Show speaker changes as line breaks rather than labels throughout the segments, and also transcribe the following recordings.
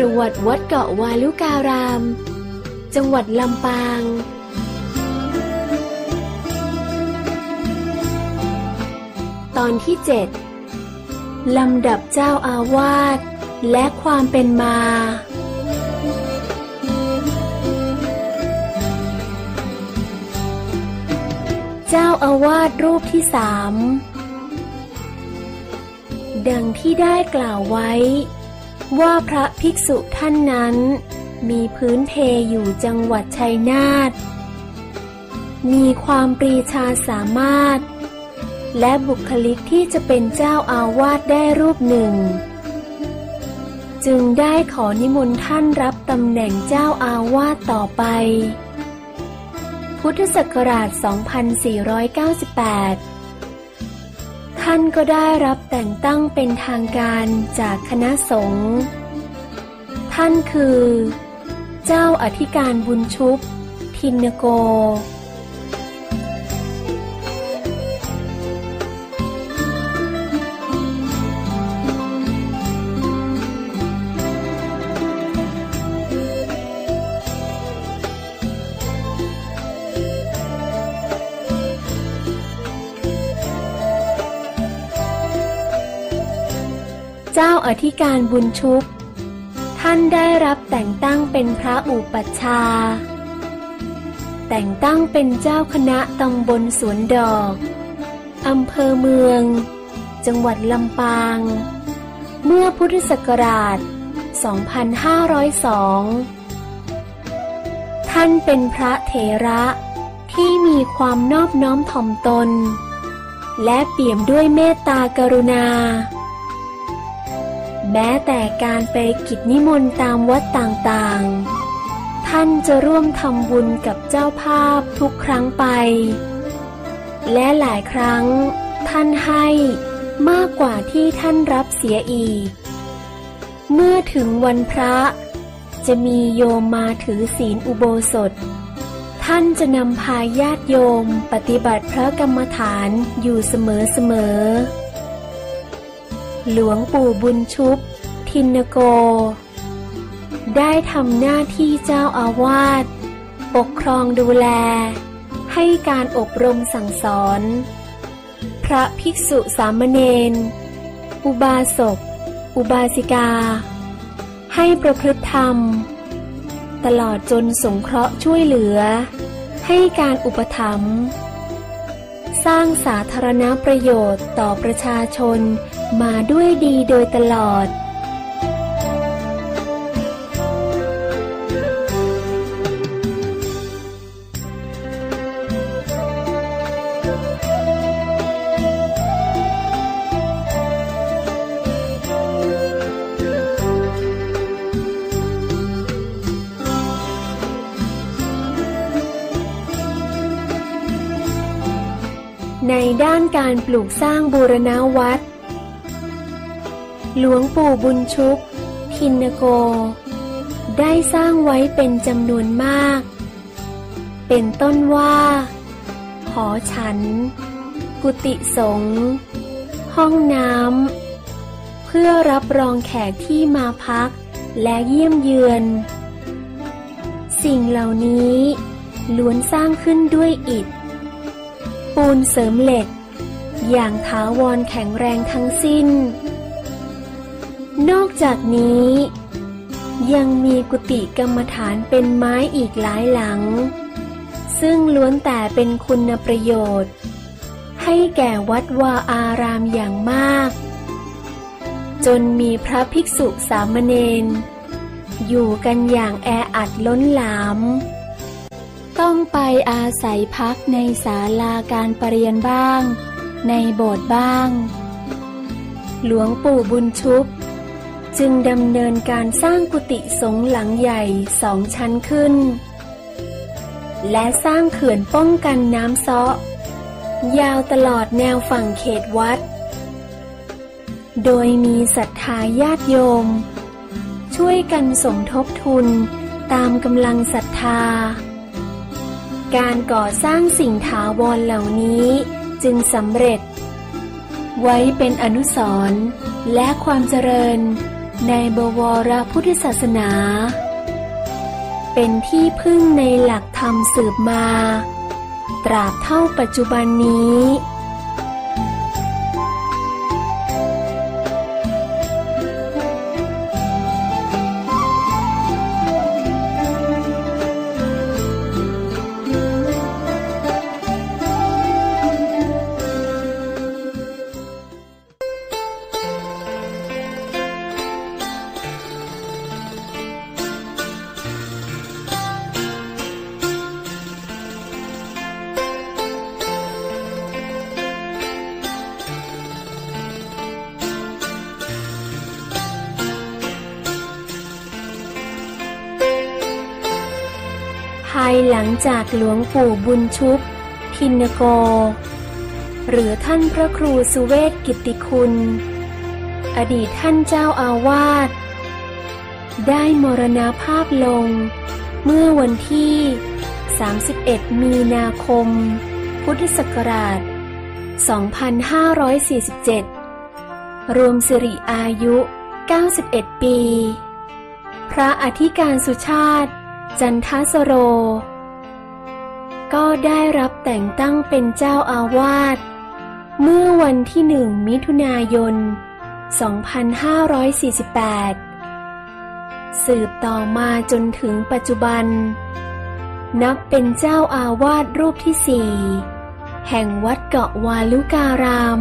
ประวัติวัดเกาะวาลุการาม จังหวัดลำปาง ตอนที่เจ็ดลำดับเจ้าอาวาสและความเป็นมา เจ้าอาวาสรูปที่สามดังที่ได้กล่าวไว้ ว่าพระภิกษุท่านนั้น มีพื้นเพอยู่จังหวัดชัยนาท มีความปรีชาสามารถ และบุคลิกที่จะเป็นเจ้าอาวาสได้รูปหนึ่ง จึงได้ขอนิมนต์ท่านรับตำแหน่งเจ้าอาวาสต่อไป พุทธศักราช 2498 ท่านก็ได้รับแต่งตั้งเป็นทางการจากคณะสงฆ์ ท่านคือ เจ้าอธิการบุญชุบ ทินโก เจ้าอธิการบุญชุบ ท่านได้รับแต่งตั้งเป็นพระอุปัชฌาย์แต่งตั้งเป็นเจ้าคณะตำบลสวนดอกอำเภอเมือง จังหวัดลำปาง เมื่อพุทธศักราช 2502 ท่านเป็นพระเถระที่มีความนอบน้อมถ่อมตน และเปี่ยมด้วยเมตตากรุณา แม้แต่การไปกิจนิมนต์ตามวัดต่างๆ ท่านจะร่วมทำบุญกับเจ้าภาพทุกครั้งไป และหลายครั้งท่านให้มากกว่าที่ท่านรับเสียอีก เมื่อถึงวันพระ จะมีโยมมาถือศีลอุโบสถ ท่านจะนำพาญาติโยมปฏิบัติพระกรรมฐานอยู่เสมอๆ หลวงปู่บุญชุบ ทินโก ได้ทำหน้าที่เจ้าอาวาส ปกครองดูแล ให้การอบรมสั่งสอน พระภิกษุสามเณร อุบาสก อุบาสิกา ให้ประพฤติธรรม ตลอดจนสงเคราะห์ช่วยเหลือ ให้การอุปถัมภ์ ร้างสาธารณประโยชน์ต่อประชาชนมาด้วยดีโดยตลอด ด้านการปลูกสร้างบูรณาวัด หลวงปู่บุญชุบทินโก ได้สร้างไว้เป็นจำนวนมาก เป็นต้นว่า หอฉัน กุฏิสงฆ์ห้องน้ำ เพื่อรับรองแขกที่มาพักและเยี่ยมเยือน สิ่งเหล่านี้ล้วนสร้างขึ้นด้วยอิฐ ปูนเสริมเหล็ก อย่างถาวรแข็งแรงทั้งสิ้น นอกจากนี้ ยังมีกุฏิกรรมฐานเป็นไม้อีกหลายหลัง ซึ่งล้วนแต่เป็นคุณประโยชน์ ให้แก่วัดวาอารามอย่างมาก จนมีพระภิกษุสามเณรอยู่กันอย่างแออัดล้นหลาม ต้องไปอาศัยพักในศาลาการประเรียนบ้าง ในโบสถ์บ้าง หลวงปู่บุญชุบ จึงดำเนินการสร้างกุฏิสงหลังใหญ่สองชั้นขึ้น และสร้างเขื่อนป้องกันน้ำซ้อยาวตลอดแนวฝั่งเขตวัด โดยมีศรัทธาญาติโยม ช่วยกันสมทบทุนตามกำลังศรัทธา การก่อสร้างสิ่งถาวรเหล่านี้จึงสำเร็จ ไว้เป็นอนุสรณ์และความเจริญในบวรพุทธศาสนา เป็นที่พึ่งในหลักธรรมสืบมา ตราบเท่าปัจจุบันนี้ายหลังจากหลวงปู่บุญชุบทินโก หรือท่านพระครูสุเวศกิติคุณ อดีตท่านเจ้าอาวาส ได้มรณาภาพลง เมื่อวันที่ 31 มีนาคม พุทธศักราช 2547 รวมสิริอายุ 91 ปี พระอธิการสุชาติ จันทสโร ก็ได้รับแต่งตั้งเป็นเจ้าอาวาส เมื่อวันที่หนึ่งมิถุนายน 2548 สืบต่อมาจนถึงปัจจุบัน นับเป็นเจ้าอาวาสรูปที่สี่แห่งวัดเกาะวาลุการาม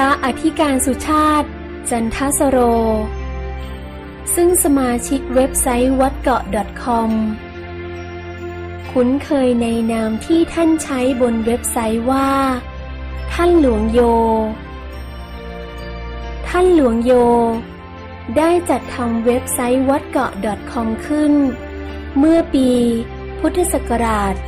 ระอธิการสุชาติ จันทสโร ซึ่งสมาชิกเว็บไซต์วัดเกาะ .com คุ้นเคยในนามที่ท่านใช้บนเว็บไซต์ว่า ท่านหลวงโย ท่านหลวงโย ได้จัดทำเว็บไซต์วัดเกาะ .com ขึ้น เมื่อปี พุทธศักราช 2542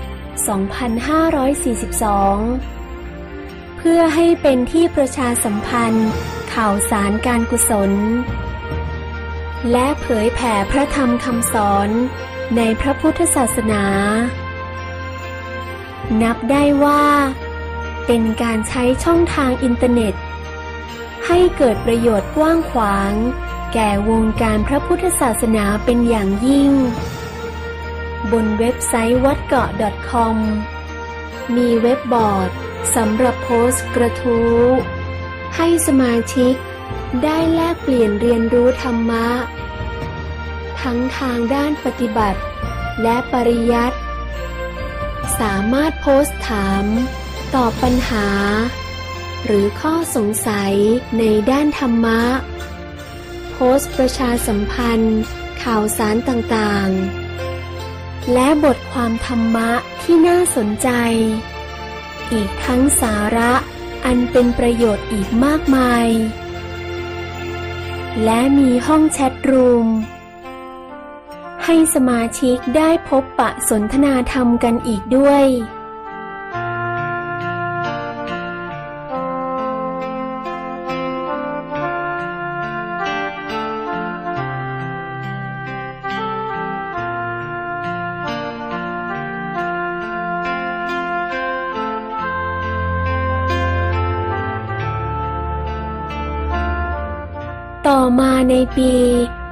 พื่อให้เป็นที่ประชาสัมพันธ์ ข่าวสารการกุศล และเผยแผ่พระธรรมคำสอนในพระพุทธศาสนา นับได้ว่า เป็นการใช้ช่องทางอินเทอร์เน็ต ให้เกิดประโยชน์กว้างขวาง แก่วงการพระพุทธศาสนาเป็นอย่างยิ่ง บนเว็บไซต์วัดเกาะ .com มีเว็บบอร์ด สำหรับโพสต์กระทู้ให้สมาชิกได้แลกเปลี่ยนเรียนรู้ธรรมะ ทั้งทางด้านปฏิบัติ และปริยัติ สามารถโพสต์ถาม ตอบปัญหา หรือข้อสงสัยในด้านธรรมะ โพสต์ประชาสัมพันธ์ ข่าวสารต่างๆ และบทความธรรมะที่น่าสนใจ อีกทั้งสาระ อันเป็นประโยชน์อีกมากมาย และมีห้องแชทรูม ให้สมาชิกได้พบปะสนทนาธรรมกันอีกด้วย มาในปี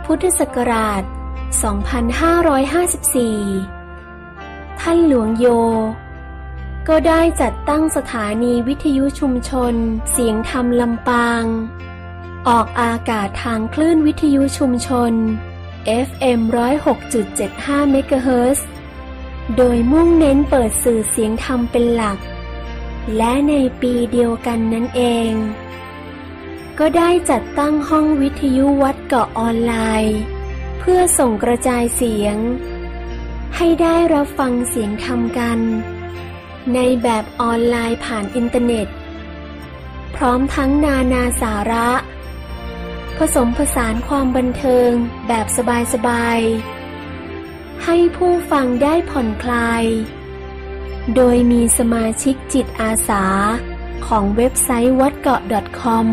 พุทธศักราช 2554 ท่านหลวงโย ก็ได้จัดตั้งสถานีวิทยุชุมชน เสียงธรรมลำปาง ออกอากาศทางคลื่นวิทยุชุมชน FM 106.75 เมกะเฮิรตซ์โดยมุ่งเน้นเปิดสื่อเสียงธรรมเป็นหลัก และในปีเดียวกันนั่นเอง ก็ได้จัดตั้งห้องวิทยุวัดเกาะออนไลน์ เพื่อส่งกระจายเสียง ให้ได้รับฟังเสียงธรรมกัน ในแบบออนไลน์ผ่านอินเทอร์เน็ต พร้อมทั้งนานาสาระ ผสมผสานความบันเทิงแบบสบายๆ ให้ผู้ฟังได้ผ่อนคลาย โดยมีสมาชิกจิตอาสาของเว็บไซต์วัดเกาะ .com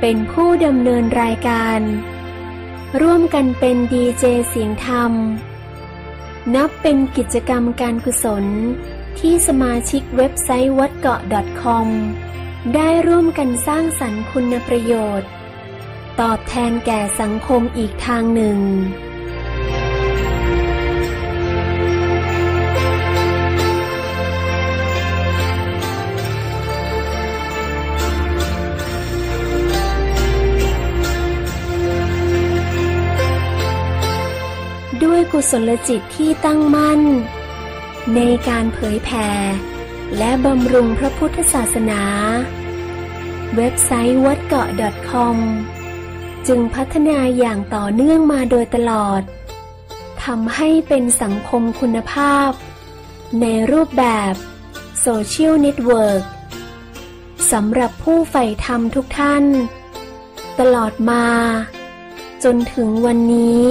เป็นผู้ดำเนินรายการ ร่วมกันเป็นดีเจเสียงธรรม นับเป็นกิจกรรมการกุศล ที่สมาชิกเว็บไซต์วัดเกาะ .com ได้ร่วมกันสร้างสรรค์คุณประโยชน์ ตอบแทนแก่สังคมอีกทางหนึ่ง กุศลจิตที่ตั้งมั่น ในการเผยแผ่และบำรุงพระพุทธศาสนา เว็บไซต์วัดเกาะ .com จึงพัฒนาอย่างต่อเนื่องมาโดยตลอดทำให้เป็นสังคมคุณภาพ ในรูปแบบโซเชียลเน็ตเวิร์กสำหรับผู้ใฝ่ธรรมทุกท่าน ตลอดมา จนถึงวันนี้